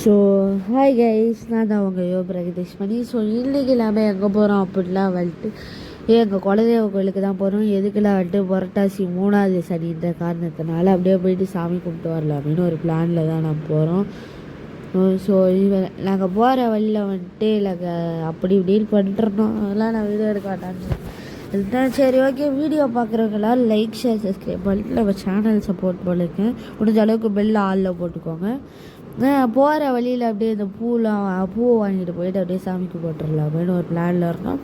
So hi guys நான் தான் அவங்க யோ பிரகதீஷ் பண்ணி ஸோ இன்றைக்கி இல்லாமல் எங்கே போகிறோம் அப்படிலாம் வந்துட்டு எங்கள் குலதெய்வ கோயிலுக்கு தான் போகிறோம் எதுக்குலாம் வந்துட்டு புரட்டாசி மூணாவது சனின்ற காரணத்தினால அப்படியே போயிட்டு சாமி கும்பிட்டு வரலாம் அப்படின்னு ஒரு பிளானில் தான் நான் போகிறோம் ஸோ இவன் நாங்கள் போகிற வழியில் வந்துட்டு நாங்கள் அப்படி இப்படின்னு பண்ணிட்டுருந்தோம் அதெல்லாம் நான் வீடியோ எடுக்க மாட்டான்னு அதுதான் சரி ஓகே வீடியோ பார்க்குறவங்களாம் லைக் ஷேர் சப்ஸ்கிரைப் பண்ணிட்டு நம்ம சேனல் சப்போர்ட் பண்ணுங்க. முடிஞ்ச அளவுக்கு பெல் ஆளில் போட்டுக்கோங்க. போகிற வழியில் அப்படியே இந்த பூலாம் பூவை வாங்கிட்டு போயிட்டு அப்படியே சாமிக்கு போட்டுடலாம் அப்படின்னு ஒரு பிளானில் இருந்தோம்.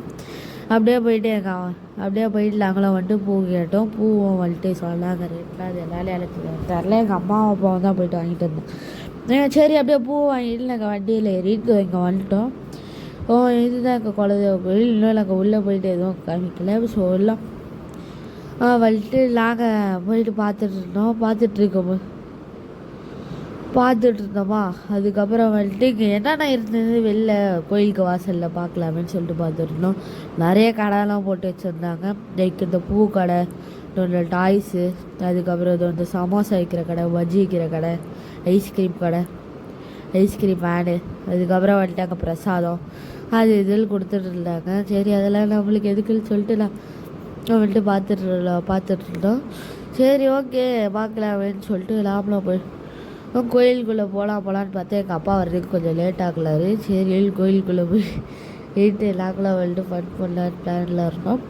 அப்படியே போயிட்டு எங்கள் அப்படியே போயிட்டு நாங்களும் வந்துட்டு பூ கேட்டோம். பூவும் வந்துட்டு சொல்லாங்க ரேட்லாம் அது என்னாலே எனக்கு தரல எங்கள் அம்மா அப்பாவும் தான் போயிட்டு வாங்கிட்டு வந்தோம் சரி அப்படியே பூ வாங்கிட்டு நாங்கள் வண்டியில் ஏறிட்டு இங்கே வந்துட்டோம். ஓ இதுதான் எங்கள் குலதெய்வ கோயில். இன்னும் நாங்கள் உள்ளே போயிட்டு எதுவும் காமிக்கல சொல்லலாம். வந்துட்டு நாங்கள் போயிட்டு பார்த்துட்டு இருந்தோம். பார்த்துட்டு இருக்கோம் பார்த்துட்டு இருந்தோமா அதுக்கப்புறம் வந்துட்டு இங்கே என்னென்ன இருந்தது? வெளில கோயிலுக்கு வாசலில் பார்க்கலாமேன்னு சொல்லிட்டு பார்த்துட்டு இருந்தோம் நிறைய கடைலாம் போட்டு வச்சுருந்தாங்க. லைக் இந்த பூ கடை டாய்ஸு அதுக்கப்புறம் இது வந்து சமோசா விற்கிற கடை பஜ்ஜி விற்கிற கடை ஐஸ்கிரீம் கடை ஐஸ்கிரீம் வேனு அதுக்கப்புறம் வந்துட்டு அங்கே பிரசாதம் அது இதில் கொடுத்துட்டு இருந்தாங்க சரி அதெல்லாம் நம்மளுக்கு எதுக்குன்னு சொல்லிட்டு நான் வந்துட்டு பார்த்துட்டு பார்த்துட்ருந்தோம் சரி ஓகே பார்க்கலாமேன்னு சொல்லிட்டு நாமளும் போய் கோயிலுக்குள்ளே போகலாம் போகலான்னு பார்த்து எங்கள் அப்பா வர்றதுக்கு கொஞ்சம் லேட் ஆகலாரு. சரி கோயிலுக்குள்ளே போய் வீட்டு நாங்களாம் வந்துட்டு ஃபன் பண்ணலான்னு பிளானில் இருந்தோம்.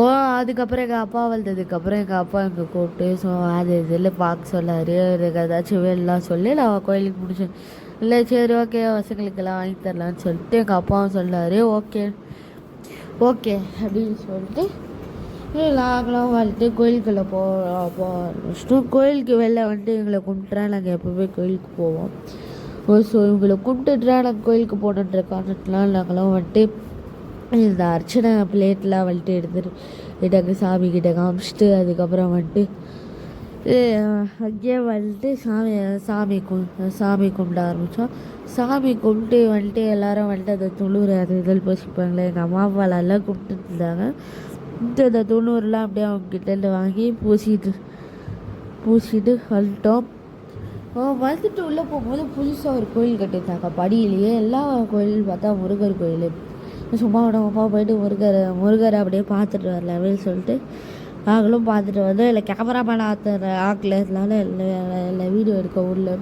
ஓ அதுக்கப்புறம் எங்கள் அப்பா வந்ததுக்கப்புறம் எங்கள் அப்பா எங்கள் கூப்பிட்டு ஸோ அது இதில் பார்க்க சொன்னார். எனக்கு ஏதாச்சும் வேலாம் சொல்லி நான் கோயிலுக்கு பிடிச்சேன் இல்லை சரி ஓகே பசங்களுக்கெல்லாம் வாங்கி தரலான்னு சொல்லிட்டு எங்கள் அப்பாவும் சொன்னார். ஓகே ஓகே அப்படின்னு சொல்லிட்டு நாங்களும் வந்துட்டு கோயிலுக்குள்ளே போகிறோம் போ ஆரம்பிச்சிட்டோம் கோயிலுக்கு வெளில வந்துட்டு எங்களை கும்பிட்றா நாங்கள் எப்போவுமே கோயிலுக்கு போவோம். ஸோ இவங்களை கும்பிட்டுட்டுறா நாங்கள் கோயிலுக்கு போகணுன்ற காரணத்துலாம் நாங்களும் வந்துட்டு இந்த அர்ச்சனை பிளேட்லாம் வந்துட்டு எடுத்துட்டு கிட்டக்கு சாமி கிட்ட காமிச்சிட்டு அதுக்கப்புறம் வந்துட்டு அங்கேயே வந்துட்டு சாமி சாமி கும் சாமி கும்பிட ஆரம்பித்தோம் சாமி கும்பிட்டு வந்துட்டு எல்லாரும் வந்துட்டு அந்த துளுர் அது இதில் போசிப்பாங்களே எங்கள் அம்மா அப்பாலெல்லாம் கும்பிட்டுட்டு இருந்தாங்க. இந்த இந்த துணூறுலாம் அப்படியே அவங்க கிட்டேருந்து வாங்கி பூசிட்டு பூசிட்டு வந்துட்டோம். வந்துட்டு உள்ளே போகும்போது புதுசாக ஒரு கோயில் கட்டியிருந்தாங்க. படியிலேயே எல்லா கோயில் பார்த்தா முருகர் கோயில். சும்மா விடமாப்பா போயிட்டு முருகர் முருகரை அப்படியே பார்த்துட்டு வரல அப்படின்னு சொல்லிட்டு நாங்களும் பார்த்துட்டு வந்தோம். இல்லை கேமராமேன் ஆத்துற ஆக்கில். இருந்தாலும் இல்லை இல்லை வீடியோ எடுக்க உள்ள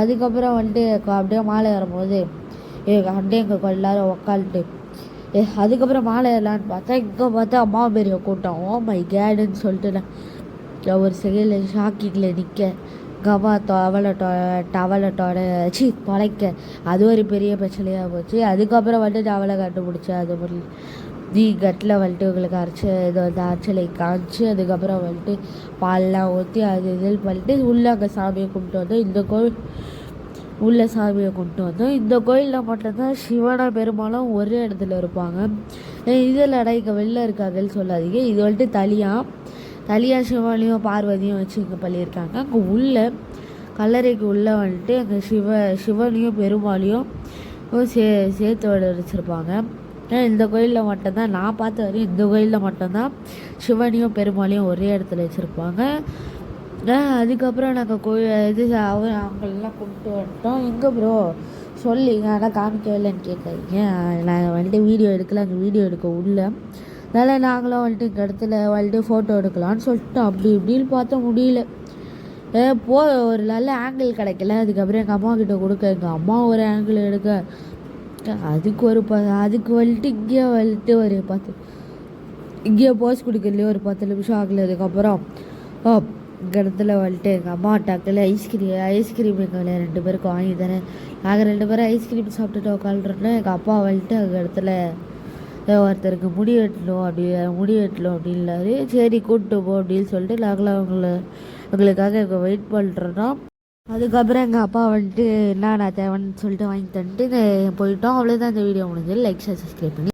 அதுக்கப்புறம் வந்துட்டு அப்படியே மாலை வரும்போது அப்படியே எங்கள் எல்லாரும் உக்காந்துட்டு அதுக்கப்புறம் மாலை ஏறலான்னு பார்த்தா இங்கே பார்த்தா அம்மா பெரிய கூட்டம். ஓ மை கேடுன்னு சொல்லிட்டு நான் ஒரு செகண்டில் ஷாக்கிங்கில் நிற்க கவா தவளை டவலை டொ டவலை சி தொலைக்க அது ஒரு பெரிய பிரச்சனையாக போச்சு. அதுக்கப்புறம் வந்துட்டு அவளை கண்டுபிடிச்சேன். அது மாதிரி நீ கட்டில் வந்துட்டு உங்களுக்கு அரைச்ச இது வந்து அரைச்சலை காமிச்சு அதுக்கப்புறம் வந்துட்டு பால்லாம் ஊற்றி அது இது பண்ணிட்டு உள்ளே அங்கே சாமியை கும்பிட்டு வந்தோம் இந்த கோவில் உள்ள சாமியை கொண்டு வந்தோம் இந்த கோயிலில் மட்டும்தான் சிவனா பெருமாளும் ஒரே இடத்துல இருப்பாங்க. இதில் இங்கே வெளில இருக்காதுன்னு சொல்லாதீங்க. இது வந்துட்டு தலியாக தலியா சிவனையும் பார்வதியும் வச்சு இங்கே பண்ணியிருக்காங்க. அங்கே உள்ள கல்லறைக்கு உள்ளே வந்துட்டு அங்கே சிவ சிவனையும் பெருமாளையும் சே சேர்த்து வச்சிருப்பாங்க இந்த கோயிலில் மட்டும்தான் நான் பார்த்த வரையும் இந்த கோயிலில் மட்டும்தான் சிவனையும் பெருமாளையும் ஒரே இடத்துல வச்சுருப்பாங்க. அதுக்கப்புறம் நாங்கள் கோயில் இது அவர் அவங்களெல்லாம் கூப்பிட்டு வந்துட்டோம். எங்கே ப்ரோ சொல்லிங்க ஆனால் காமிக்கவே இல்லைன்னு கேட்காதீங்க நாங்கள் வந்துட்டு வீடியோ எடுக்கல அங்கே வீடியோ எடுக்க உள்ள. அதனால் நாங்களும் வந்துட்டு இங்கே இடத்துல வந்துட்டு ஃபோட்டோ எடுக்கலான்னு சொல்லிட்டோம். அப்படி இப்படின்னு பார்த்தா முடியல. போ ஒரு நல்ல ஆங்கிள் கிடைக்கல. அதுக்கப்புறம் எங்கள் அம்மா கிட்ட கொடுக்க எங்கள் அம்மா ஒரு ஆங்கிள் எடுக்க. அதுக்கு ஒரு ப அதுக்கு வந்துட்டு இங்கேயே வந்துட்டு ஒரு பத்து இங்கேயே போஸ் கொடுக்கலையே ஒரு பத்து நிமிஷம் ஆகல. அதுக்கப்புறம் இங்கே இடத்துல வந்துட்டு எங்கள் அம்மா டக்கில் ஐஸ்கிரீம் ஐஸ்கிரீம் எங்கள் ரெண்டு பேருக்கும் வாங்கி தரேன் நாங்கள் ரெண்டு பேரும் ஐஸ்கிரீம் சாப்பிட்டுட்டு உட்காந்துருந்தோம் எங்கள் அப்பா வந்துட்டு அங்கே இடத்துல ஒருத்தருக்கு முடி வெட்டணும் அப்படி முடி வெட்டணும் அப்படின்னாரு. சரி கூப்பிட்டு போ அப்படின்னு சொல்லிட்டு நாங்களும் அவங்கள எங்களுக்காக இங்கே வெயிட் பண்ணுறோம் அதுக்கப்புறம் எங்கள் அப்பா வந்துட்டு என்ன தேவைன்னு சொல்லிட்டு வாங்கி தந்துட்டு போயிட்டோம். அவ்வளோதான் இந்த வீடியோ முடிஞ்சது. லைக் ஷேர் சப்ஸ்கிரைப் பண்ணி